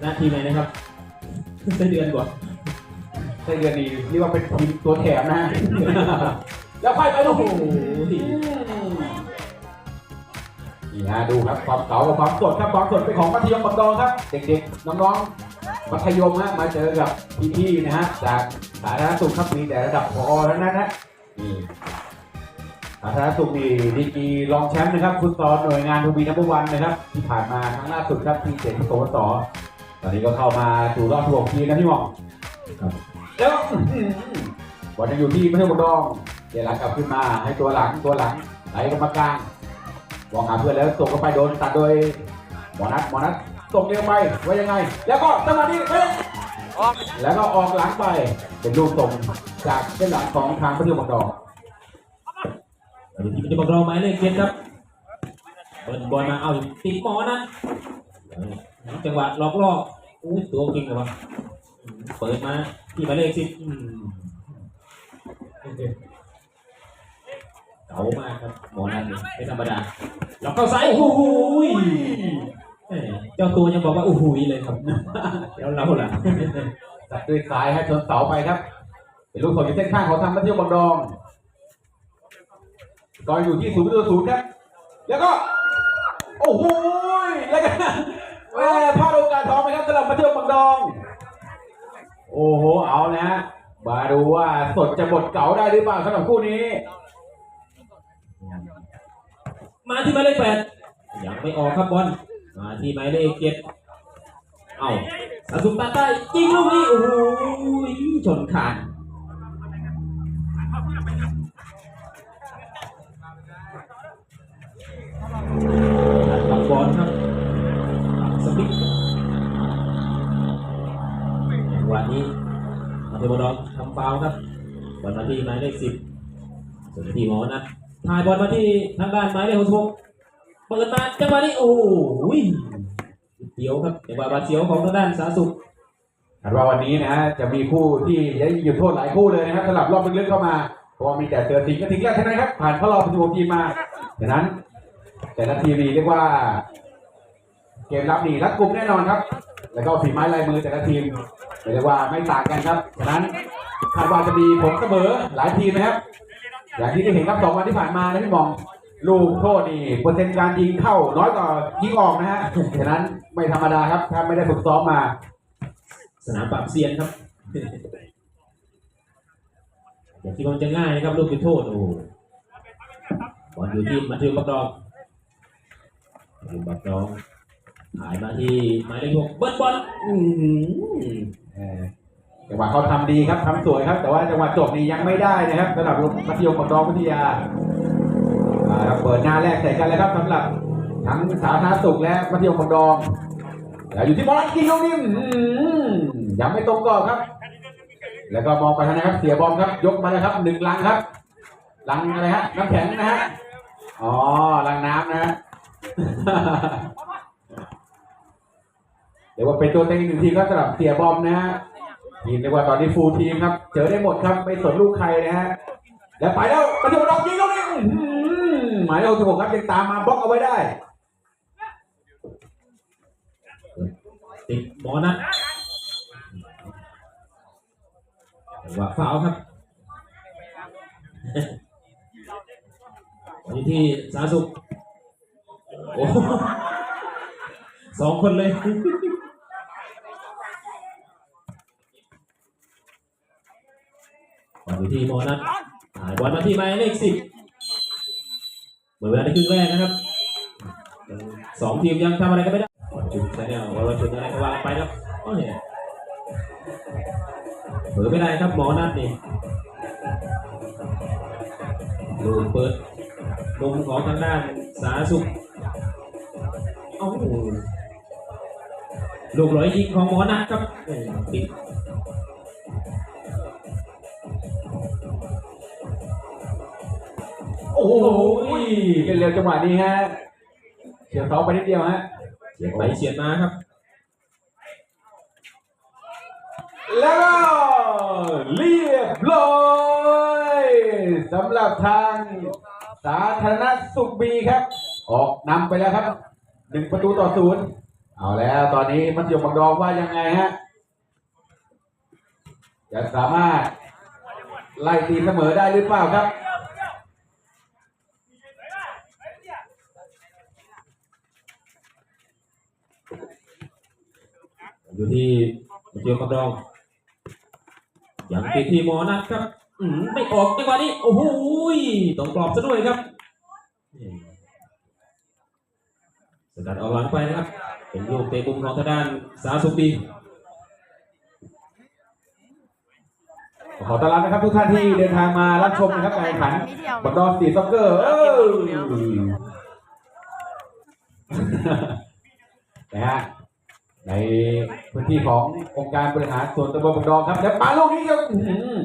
หน้าทีมไหนนะครับไส้เดือนก่อนไส้เดือนนี่เรียกว่าเป็นทีมตัวแถมนะฮะแล้วค่อยไปลูกโอ้โหนี่ฮะดูครับความเก๋ากับความสดครับความสดเป็นของมัธยมบังดองครับ เด็กๆน้องๆมัธยมฮะมาเจอกับพี่ๆนะฮะจากสาธารณสุขครับมีแต่ระดับพอทั้งนั้นนะนี่สาธารณสุขนี่ดีกรีรองแชมป์นะครับฟุตซอลหน่วยงานทูบีนัมเบอร์วันนะครับ ที่ผ่านมาครั้งล่าสุดครับที่เจ็ดที่โกสต อนนี้ก็เข้ามาสู่รอบที่หกทีมนะพี่หมองครับ แล้วอื้อหือบอลยังอยู่ที่มัธยมบังดองเดี๋ยวหลังกลับขึ้นมาให้ตัวหลังตัวหลังไหลกันมากลางมองหาเพื่อนแล้วส่งเข้าไปโดนตัดโดยหมอนัทหมอนัทส่งเร็วไปว่ายังไง แล้วก็จังหวะนี้เอ๊ะแล้วก็ออกหลังไปเป็นลูกส่งจากเส้นหลังของทางพระเทียมบังดองอยู่ที่จะบอกเราหมายเลขเจ็ดครับเปิดบอลมาเอาติดหมอนะจังหวะล็อกลอก อู้ตัวเก่งเลยวะเปิดมาที่หมายเลขสิบอืมเก๋ามากครับหมอนั่นนี่ไม่ธรรมดาล็อกเข้าซ้ายโอ้โหแหม่เจ้าตัวยังบอกว่าโอ้โหเลยครับแล้วเราล่ะตัดด้วยซ้ายให้ชนเสาไปครับเป็นลูกส่งอยู่เส้นข้างของทางพระเทียมบังดองก็อยู่ที่ศูนย์ประตูศูนย์ครับแล้วก็ โอ้โหแล้วก็ แม่พลาดโอกาสทองไปครับสำหรับพระเที่ยมบังดอง โอ้โห เอานะฮะมาดูว่าสดจะหมดเก๋าได้หรือเปล่าสำหรับคู่นี้ มาที่หมายเลขแปดยังไม่ออกครับบอลมาที่หมายเลขเจ็ดเอ้าสาสุตาใต้ยิงลูกนี้โอ้โหชนขาดตัดบอลครับตัดสปิกจังหวะนี้ เทบอลดอนทำฟาวล์ครับบอลมาที่หมายเลขสิบส่วนที่หมอนะถ่ายบอลมาที่ทางด้านหมายเลขหกสิบหกเปิดมาจังหวะนี้โอ้โหเดียวครับจังหวะบาดเสียวของทางด้านสาสุขคาดว่าวันนี้นะฮะจะมีคู่ที่ได้หยุดโทษหลายคู่เลยนะครับสำหรับรอบลึกๆเข้ามาเพราะว่ามีแต่เจอทีมก็ทีมแรกเท่านั้นครับผ่านเข้ารอบเป็นทีมมาดังนั้น แต่ละทีมนีเรียกว่า เกมรับนี่รัดกลุ่มแน่นอนครับ แล้วก็ฝีไม้ลายมือแต่ละทีมเรียกว่าไม่ต่างกันครับดังนั้นคาดว่าจะมีผลเสมอหลายทีมนะครับ อย่างที่ได้เห็นครับสองวันที่ผ่านมานะพี่มองลูกโทษนี่เปอร์เซ็นต์การยิงเข้าน้อยกว่ายิงออกนะฮะฉะนั้นไม่ธรรมดาครับถ้าไม่ได้ฝึกซ้อมมา สนามปราบเซียนครับอย่างที่มันจะง่ายนะครับลูกจุดโทษโอ้โหบอลอยู่ที่มาถึงบักดองมาถึงบักดอง ถ่ายมาที่หมายเลขหกเบิร์ดบอลอืมเออจังหวะเขาทำดีครับทำสวยครับ แต่ว่าจังหวะจบนี่ยังไม่ได้นะครับสำหรับมัธยมปดองวิทยาอ่าครับเปิดหน้าแรกใส่กันเลยครับสำหรับทั้งสาธารณสุขและมัธยมปดองแล้วอยู่ที่บอลกินลูกนี้อื้อหือยังไม่ตรงกรอบครับ แล้วก็มองไปทางนะครับเสียบอลครับ ยกมาเลยครับหนึ่งลังครับ ลังอะไรฮะน้ำแข็งนะฮะอ๋อลังน้ำนะฮะ เดี๋ยวว่าเป็นตัวเต็งหนึ่งทีมครับสำหรับเสียบอมนะฮะทีมเรียกว่าตอนนี้ฟูลทีมครับ เจอได้หมดครับไม่สนลูกใครนะฮะแล้วไปแล้วประตูดอกยิงลูกนี้อื้อหือหมายเลขหกครับยังตามมาบล็อกเอาไว้ได้ติดหมอนัดจังหวะฟาวครับอยู่ที่สาสุขโอ้สองคนเลย อยู่ที่โมนัทถ่ายบอลมาที่หมายเลขสิบหมดเวลาในครึ่งแรกนะครับสองทีมยังทำอะไรกันไม่ได้จุดใช่แนวว่าจุดอะไรก็ว่าไปครับโอ้ยเผลอไม่ได้ครับหมอนัทนี่ดูเปิดมุมของทางด้านสาสุขเอ้ลูกร้อยยิงของหมอนัทครับเอ้ยติด โอ้โหเป็นเร็วจังหวะนี้ฮะเฉียวเสาไปนิดเดียวฮะเฉียดไปเฉียดมาครับ แล้วก็เรียบร้อยสำหรับทางสาธารณสุขบีครับ ออกนำไปแล้วครับหนึ่งประตูต่อศูนย์เอาแล้วตอนนี้มัธยมบางดองว่ายังไงฮะจะสามารถไล่ตีเสมอได้หรือเปล่าครับ อยู่ที่มัธยมกำดองอยังติดที่หมอนัดครับไม่ออกจังหวะนี้ โอ้โหต้องกรอบซะด้วยครับสกัดออกหลังไปนะครับ เป็นลูกเตะมุมของทางด้านสาสุปีขอต้อนรับนะครับทุกท่านที่เดินทางมารับชมนะครับการแข่งขันบอลดอสีซ็อกเกอร์เออนะฮะ ในพื้นที่ขององค์การบริหารส่วนตำบลบางดองครับแล้วปาลูกนี้ครับอื้อหือ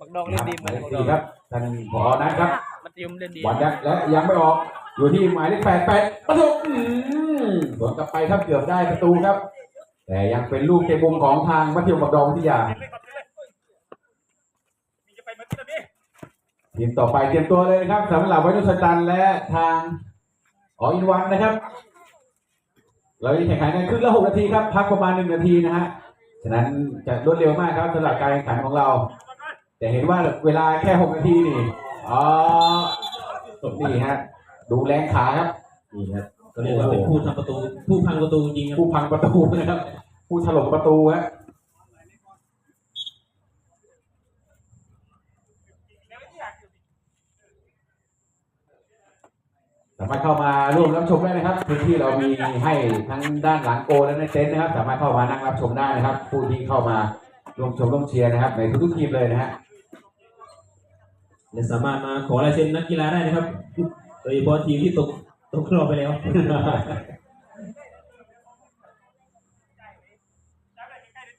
บักดองนะเล่คนรับดีหบัมายกเลขดอสี่งครับท่านผอนัทครับมัธยมเล่นดีบอลยักและยังไม่ออก อยู่ที่หมายเลขแปดแปดประตูอื้อหือสวนกลับไปครับเกือบได้ประตูครับ แต่ยังเป็นลูกเตะมุมของทางมัธยมบางดองวิทยา ทีมต่อไปเตรียมตัวเลยนะครับสำหรับวัยรุ่นสตันและทางออินวันนะครับ เราจะแข่งขันกันครึ่งละหกนาทีครับ พักประมาณหนึ่งนาทีนะฮะ ฉะนั้นจะรวดเร็วมากครับสำหรับการแข่งขันของเรา แต่เห็นว่าเวลาแค่หกนาทีนี่อ๋อนี่ฮะ ดูแรงขาครับนี่ครับก็เรียกว่าเป็นผู้ทำประตู ผู้พังประตูจริงครับผู้พังประตูนะครับ ผู้ถล่มประตูฮะามารถเข้ามาร่วมรับชมได้นะครับพื้นที่เรามีให้ทั้งด้านหลังโกและในเต็นท์นะครับ สามารถเข้ามานั่งรับชมได้นะครับ ผู้ที่เข้ามาร่วมชมร่วมเชียร์นะครับ ในทุกๆทีมเลยนะฮะและสามารถมาขอลายเซ็นนักกีฬาได้นะครับโดยเฉพาะทีมที่ตกตกรอบไปแล้ว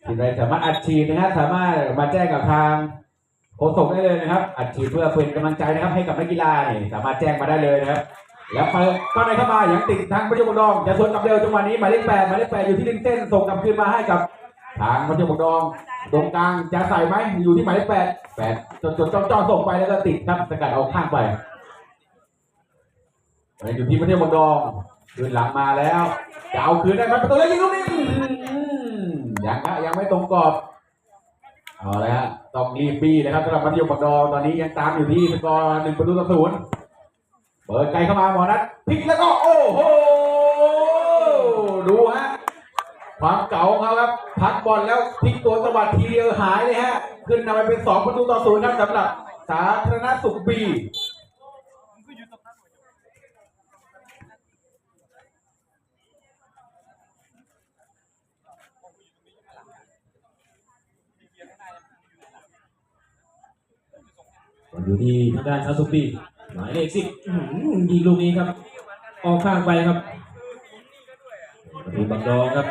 ทีมใดสามารถอัดฉีดนะครับสามารถมาแจ้งกับทางโฆษกได้เลยนะครับ อัดฉีดเพื่อเป็นกำลังใจนะครับ ให้กับนักกีฬาเนี่ยสามารถแจ้งมาได้เลยนะครับ แล้วเปิดก็ในเข้ามาอย่างติดทางมัธยมบางดองจะสวนกลับเร็วจังหวะนี้หมายเลขแปดหมายเลขแปดอยู่ที่ริมเส้นส่งกลับคืนมาให้กับ ทางมัธยมบางดอง ตรงกลางจะใส่ไหมอยู่ที่หมายเลขแปดแปดจนจนจ้องจ้องส่งไปแล้วก็ติดครับสกัดเอาข้างไปอยู่ที่มัธยมบางดองคืนหลังมาแล้วจะเอาคืนได้ไหมประตูแล้วยิงลูกนี้ยังนะยังไม่ตรงกรอบเอาละฮะต้องรีบบี้นะครับสำหรับมัธยมบางดองตอนนี้ยังตามอยู่ที่สกอร์หนึ่งประตูต่อศูนย์ เปิดไกลเข้ามาหมอนัดพลิกแล้วก็โอ้โหดูฮะความเก่าเขาครับ พักบอลแล้วพลิกตัวสะบัดทีเดียวหายเลยฮะ ขึ้นนำไปเป็นสองประตูต่อศูนย์ครับสำหรับสาธารณสุขบีอยู่ที่ทางด้านซาซุปี หมายเลขสิบยิงลูกนี้ครับ ออกข้างไปครับประตูบังดองครับ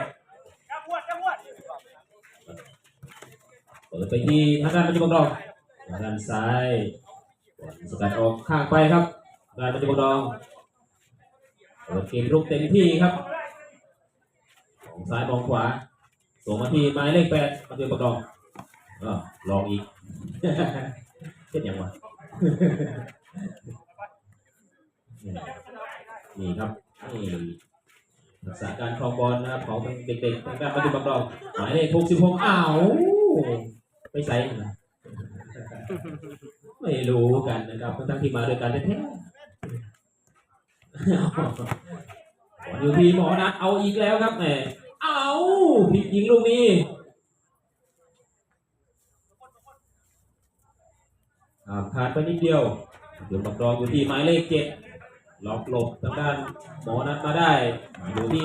เปิดไปที่ทางด้านปัจจุบันดองทางด้านซ้ายสกัดออกข้างไปครับด้านปัจจุบันดองเปิดเกมลุกเต็มที่ครับของซ้ายมองขวาส่งมาที่หมายเลขแปดปัจจุบันดองก็ลองอีกเป็นยังวะ นี่ครับนี่ทักษะการครองบอลนะครับของเด็กๆทางด้านปัจจุบันดองหมายเลขหกสิบหกอ้าวไปใส่ไม่รู้กันนะครับทั้งที่มาด้วยกันแท้ๆอลอยู่ที่หมอนัดเอาอีกแล้วครับแหมเอาผิดยิงลูกนี้อ่าผ่านไปนิดเดียว เดี๋ยวบักรองอยู่ที่หมายเลขเจ็ดล็อกหลบทางด้านหมอนัดมาได้อยู่ที่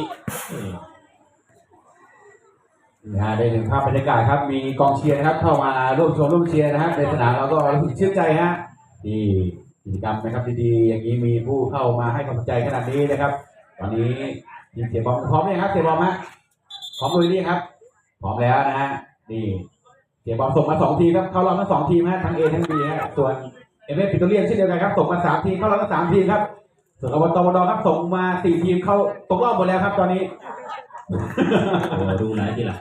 นะฮะได้เห็นภาพบรรยากาศครับ มีกองเชียร์นะครับ เข้ามาร่วมชมร่วมเชียร์นะครับในสนามเราก็รู้สึกชื่นใจฮะนี่กิจกรรมนะครับดีๆอย่างนี้มีผู้เข้ามาให้กำลังใจขนาดนี้นะครับ ตอนนี้ยิงเสียบอลพร้อมไหมครับเสียบอลฮะพร้อมเลยนี่ครับ พร้อมแล้วนะฮะนี่เสียบอลส่งมาสองทีครับ เข้ารอบทั้งสองทีมฮะทั้ง A ทั้ง B ฮะส่วน เอเมปิโตเรียนเช่นเดียวกันครับส่งมาสามทีมเข้ารอบทั้งสามทีมครับส่วนอบตบดครับส่งมาสี่ทีมเข้าตกรอบหมดแล้วครับตอนนี้ โอ้ดูหลายทีละ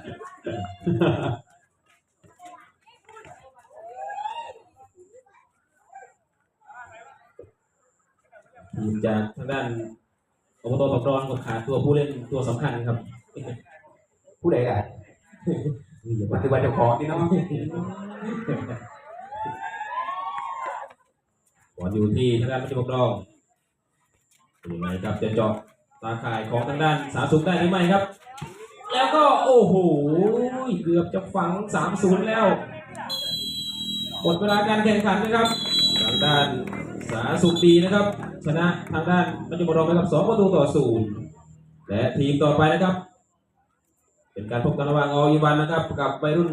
ทีมจากทางด้านอบตบักรองก็ขาดตัวผู้เล่นตัวสำคัญครับผู้ใดล่ะ ปัจจุบันเจ้าของที่น้องบอล อยู่ที่ทางด้านมัจจุบันดองยังไงครับจะเจาะตาข่ายของทางด้านสาสุขได้หรือไม่ครับ แล้วก็โอ้โหเกือบจะฝัง3-0แล้วหมดเวลาการแข่งขันนะครับ ทางด้านสาสุขดีนะครับ ชนะทางด้านมัจจุบันดองไปกับ2ประตูต่อศูนย์และทีมต่อไปนะครับ เป็นการพบกันระหว่างออีวันนะครับกับวัยรุ่น